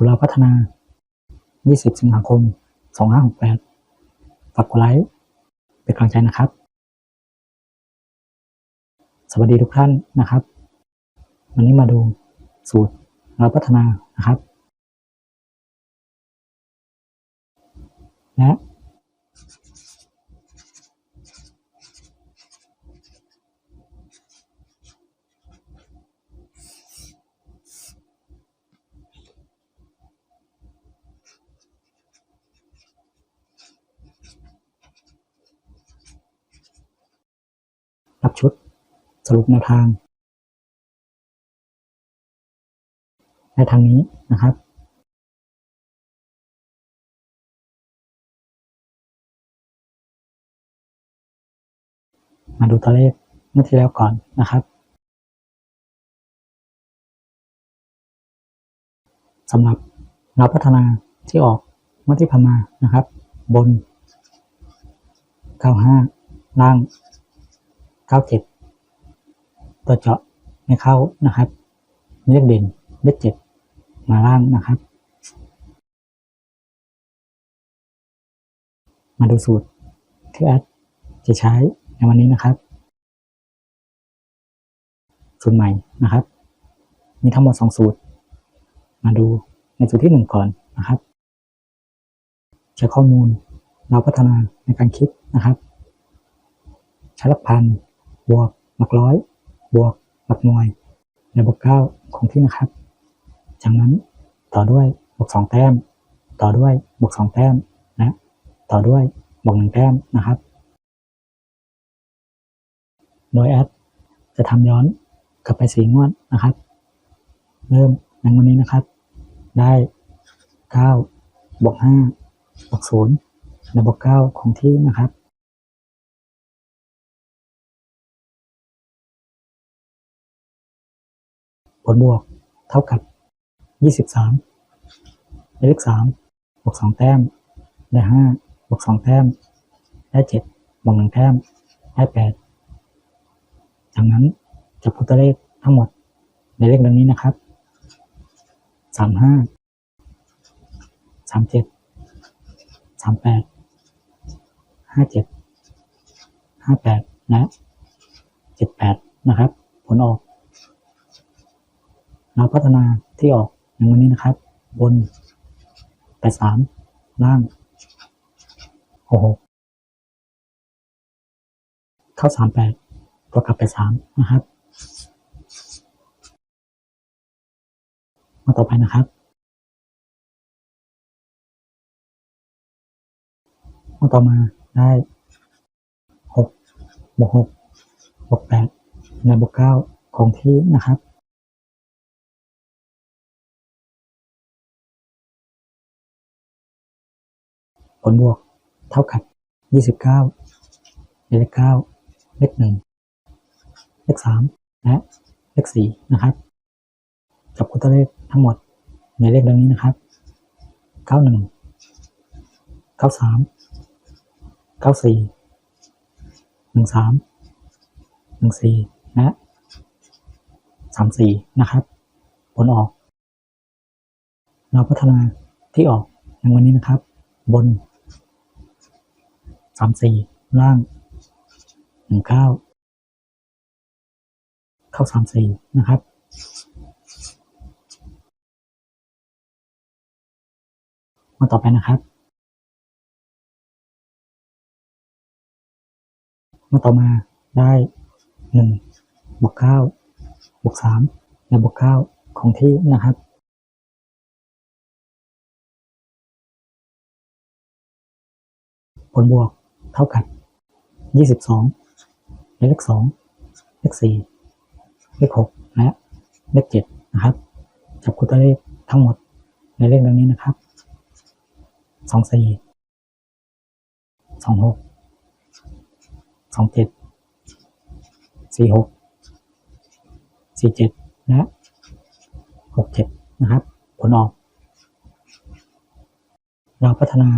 สุราพัฒนา 20 สิงหาคม 2568 ฝากกดไลค์ เป็นกำลังใจนะครับ สวัสดีทุกท่านนะครับ วันนี้มาดูสูตรเราพัฒนานะครับ และ รับชุด สรุปแนวทาง ในทางนี้นะครับ มาดูตัวเลขเมื่อที่แล้วก่อนนะครับสำหรับเราพัฒนาที่ออกเมื่อที่ผ่านมานะครับ บน 95 ล่าง 97ตัวเจาะไม่เข้านะครับเลขเด่นเลขเจ็ดมาล่างนะครับ มาดูสูตรที่แอดจะใช้ในวันนี้นะครับสูตรใหม่นะครับ มีทั้งหมดสองสูตร มาดูในสูตรที่หนึ่งก่อนนะครับใช้ข้อมูลเราพัฒนาในการคิดนะครับ ใช้หลักพัน บวกหลักร้อย บวกหลักหน่วย ในบวกเก้าคงที่นะครับ จากนั้นต่อด้วยบวกสองแต้ม ต่อด้วยบวกสองแต้มและต่อด้วยบวกหนึ่งแต้มนะครับ โดยแอดจะทำย้อนกลับไปสีงวดนะครับ เริ่มในวันนี้นะครับ ได้เก้าบวกห้าบวกศูนย์ในบวกเก้าคงที่นะครับ ลบวกเท่ากับ23ได้เลข3บวก2แต้ม ได้5บวก2แต้ม ได้7บวก1แต้ม ได้8จากนั้นจับคู่ตัวเลขทั้งหมดในเลขดังนี้นะครับ35 37 38 57 58และ78นะครับ ผลออก เราพัฒนาที่ออกในวันนี้นะครับ บน83ล่าง66เข้า38ตัวกลับไป3นะครับ มาต่อไปนะครับมาต่อมาได้6บวก6บวก8และบวก9คงที่นะครับ ลบวกเท่ากับ 29 เลข 9 เลข 1 เลข 3 และเลข 4 นะครับจับคู่ตัวเลขทั้งหมดในเลขดังนี้นะครับ 91 93 94 13 14 และ 34 นะครับ ผลออก เราพัฒนาที่ออกในวันนี้นะครับ บน สามสี่ล่างหนึ่งเก้าเข้าสามสี่นะครับมาต่อไปนะครับมาต่อมาได้หนึ่งบวกเก้าบวกสามและบวกเก้าของที่นะครับผลบวก ท่ากับ22 เลข2เลข4เลข6และเลข7นะครับ จับคู่ตัวเลขทั้งหมดในเลขดังนี้นะครับ 24 26 27 46 47 และ67 นะครับ ผลออก เราพัฒนา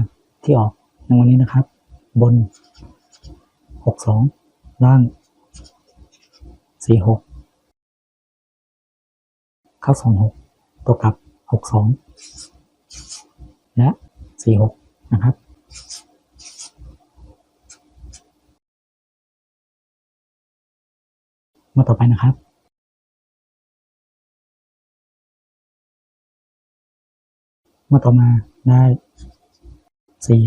ที่ออกในวันนี้นะครับ บน62ล่าง46เข้า26ตัวกลับหกสองและสี่หกนะครับมื่อต่อไปนะครับมื่อต่อมาได้สี่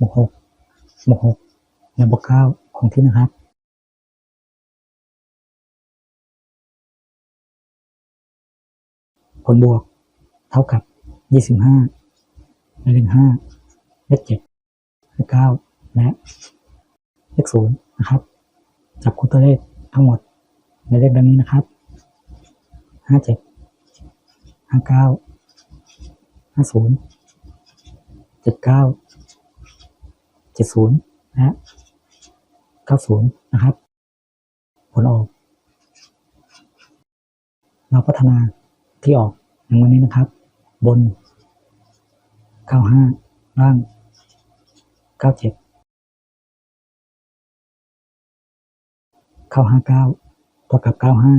บวกหก บวกหกและบวกเก้าคงที่นะครับผลบวกเท่ากับยี่สิบห้าและเลขห้าเลขเจ็ดเลขเก้าและเลขศูนย์นะครับ จับคู่ตัวเลขทั้งหมดในเลขดังนี้นะครับห้าเจ็ดห้าเก้าห้าศูนย์เจ็ดเก้า เจ็ดศูนย์นะฮะเก้าศูนย์นะครับ ผลออก เราพัฒนาที่ออกในวันนี้นะครับ บนเก้าห้าล่างเก้าเจ็ดเก้าห้าเก้าเท่ากับเก้าห้า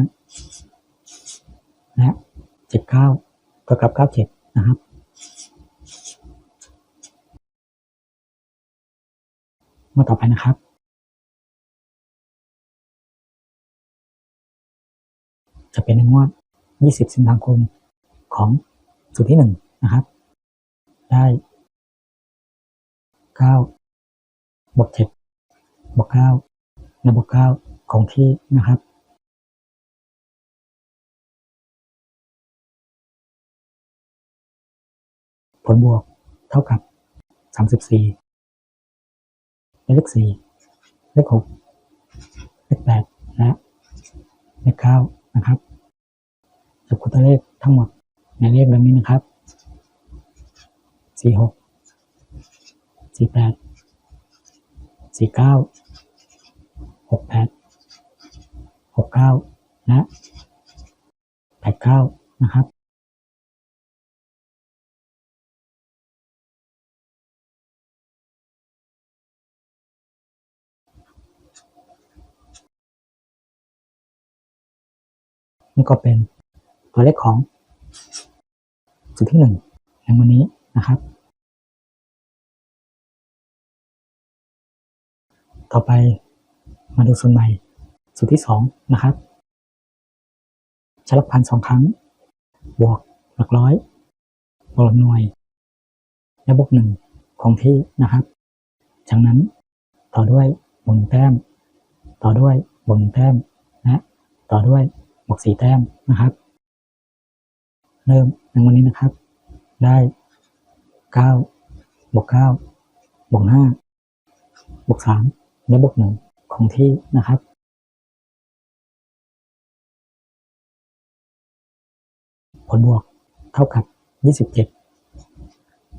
นะเจ็ดเก้าเท่ากับเก้าเจ็ดนะครับ เมื่อต่อไปนะครับ จะเป็นในงวด 20 สิงหาคมของสูตรที่ 1 นะครับ ได้ 9 บวก7บวก9และบวก9ของที่นะครับผลบวกเท่ากับ 34 เลข4เลข6เลข8และเลข9นะครับจับคู่ตัวเลขทั้งหมดในเลขดังนี้นะครับสี่หกสี่แปดสี่เก้าหกแปดหกเก้าและแปดเก้านะครับ นี่ก็เป็นตัวเลขของสุดที่หนึ่งในวันนี้นะครับ ต่อไปมาดูส่วนใหม่สูตรที่สองนะครับชลักพันสองครั้ง บวกหลักร้อยบวกหลักหน่วย และบวกหนึ่งคงที่นะครับ จากนั้นต่อด้วยบวกหนึ่งแต้ม ต่อด้วยบวกหนึ่งแต้ม และ ต่อด้วย บวกสี่แต้มนะครับ เริ่มในวันนี้นะครับ ได้เก้าบวกเก้าบวกห้าบวกสามและบวกหนึ่งคงที่นะครับผลบวกเท่ากับยี่สิบเจ็ด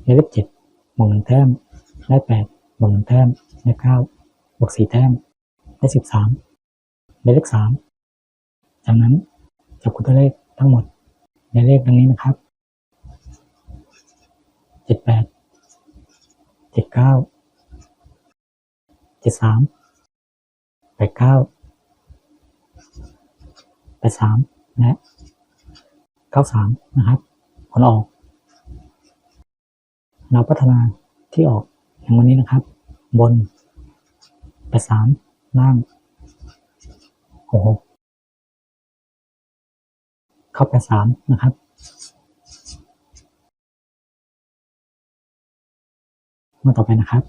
เลขเจ็ดบวกหนึ่งแต้ม ได้แปดบวกหนึ่งแต้ม ได้เก้าบวกสี่แต้ม ได้สิบสามได้เลขสาม จากนั้นจับคู่ตัวเลขทั้งหมดในเลขดังนี้นะครับเจ็ดแปดเจ็ดเก้าเจ็ดสามแปดเก้าแปดสามและเก้าสามนะครับผลออก เราพัฒนาที่ออกอย่างวันนี้นะครับ บนแปดสามล่างหกหก เข้าแปสามนะครับมื่อต่อไปนะครับ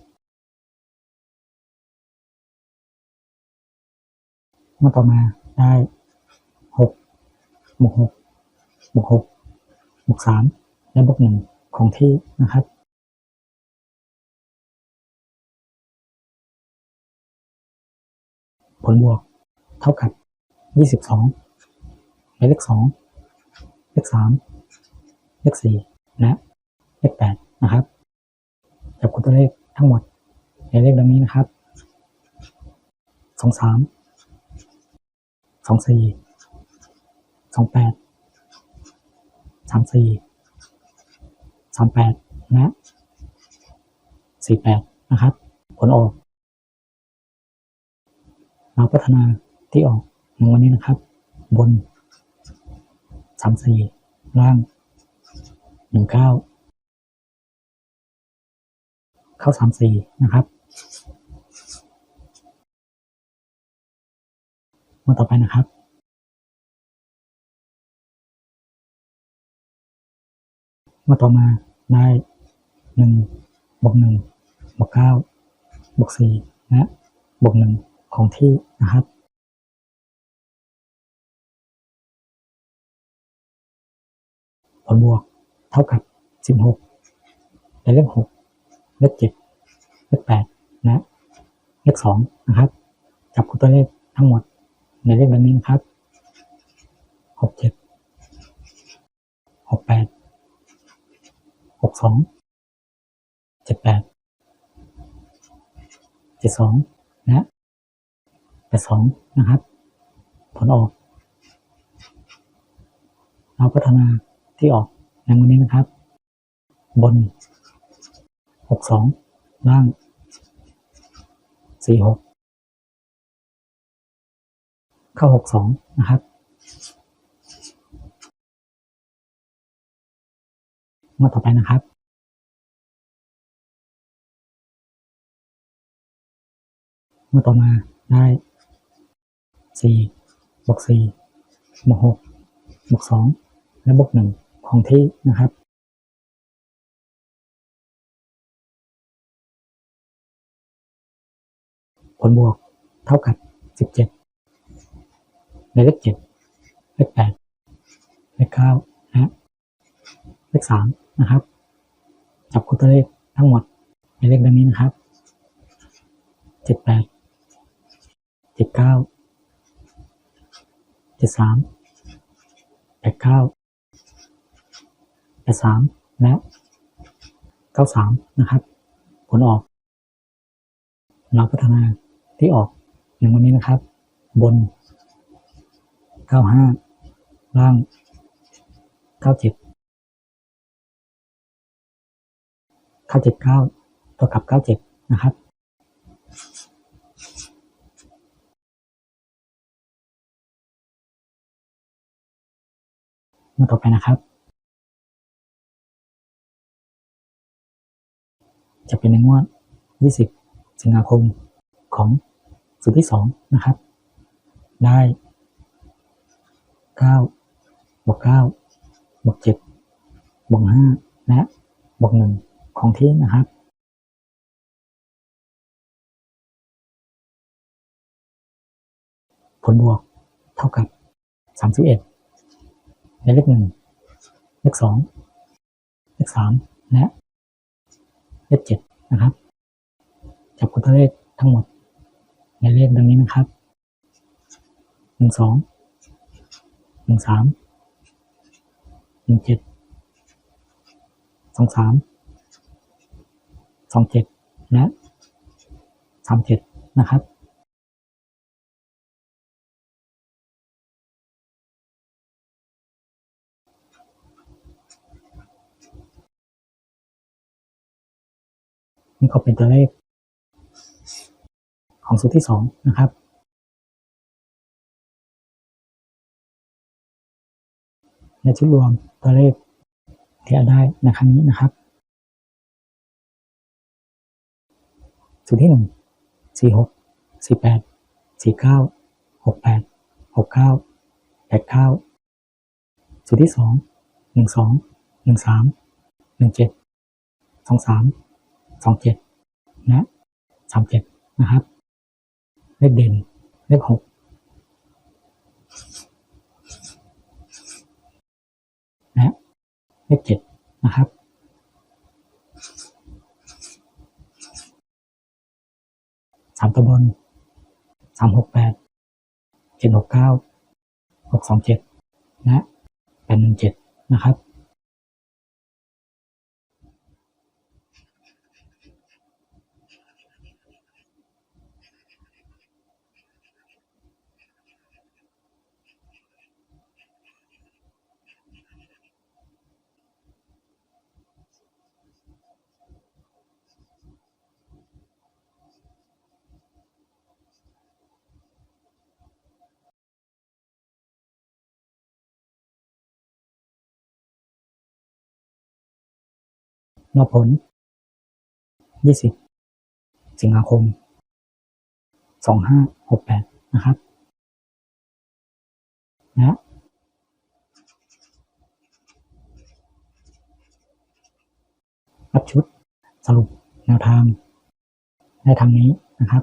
มื่อต่อมาได้หกบวกหกบวกหกบวกสามและบวกหนึ่งของที่นะครับผลบวกเท่ากับยี่สิบสองเลขสอง เลขสามเลขสี่และเลขแปดนะครับจับคู่ตัวเลขทั้งหมดในเลขดังนี้นะครับสองสามสองสี่สองแปดสามสี่สามแปดและสี่แปดนะครับ ผลออกเราพัฒนาที่ออกในวันนี้นะครับ บน สามสี่ล่างหนึ่งเก้าเข้าสามสี่นะครับงวดต่อไปนะครับงวดต่อมาได้หนึ่งบวกหนึ่งบวกเก้าบวกสี่และบวกหนึ่งของที่นะครับ บวกเท่ากับสิบหกในเลขหกเลขเจ็ดเลขแปดและเลขสองนะครับ จับคู่ตัวเลขทั้งหมดในเลขแบบนี้นะครับหกเจ็ดหกแปดหกสองเจ็ดแปดเจ็ดสองและแปดสองนะครับ ผลออก เราพัฒนา ที่ออกในวันนี้นะครับ บนหกสองล่างสี่หกเข้าหกสองนะครับ มาต่อไปนะครับเมื่อต่อมาได้สี่บวกสี่บวกหกบวกสองและบวกหนึ่ง ของที่นะครับผลบวกเท่ากับ 17 ในเลข7เลข8เลข9นะเลข3นะครับ จับคู่ตัวเลขทั้งหมดในเลขดังนี้นะครับ 78 79 73 89 แปดเก้าสามและเก้าสามนะครับ ผลออก เราพัฒนาที่ออกในวันนี้นะครับ บน95ล่าง97 979ตัวกับ97นะครับมาต่อไปนะครับ จะเป็นในงวด 20 สิงหาคมของสูตรที่สองนะครับ ได้เก้าบวกเก้าบวกเจ็ดบวกห้าและ บวกหนึ่งของที่นะครับผลบวกเท่ากับสามสิบเอ็ดในเลขหนึ่งเลขสองเลขสามและ เลขเจ็ดนะครับ จับคู่ตัวเลขทั้งหมดในเลขดังนี้นะครับหนึ่งสองหนึ่งสามหนึ่งเจ็ดสองสามสองเจ็ดและสามเจ็ดนะครับ นี่ก็เป็นตัวเลข ของสูตรที่สองนะครับในชุดรวมตัวเลขที่เอาได้ในครั้งนี้นะครับ สูตรที่หนึ่งสี่หกสี่แปดสี่เก้าหกแปดหกเก้าแปดเก้าสูตรที่สองหนึ่งสองหนึ่งสามหนึ่งเจ็ดสองสาม สองเจ็ดและสามเจ็ดนะครับเลขเด่นเลขหกและเลขเจ็ดนะครับสามตัวบนสามหกแปดเจ็ดหกเก้าหกสองเจ็ดและแปดหนึ่งเจ็ดนะครับ รอบผล 20 สิงหาคม 2568 นะครับ นะรับชุดสรุปแนวทางได้ทางนี้นะครับ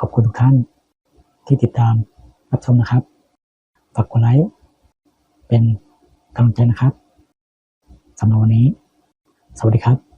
ขอบคุณทุกท่านที่ติดตามรับชมนะครับ ฝากกดไลค์เป็น กำลังใจนะครับสำหรับวันนี้ สวัสดีครับ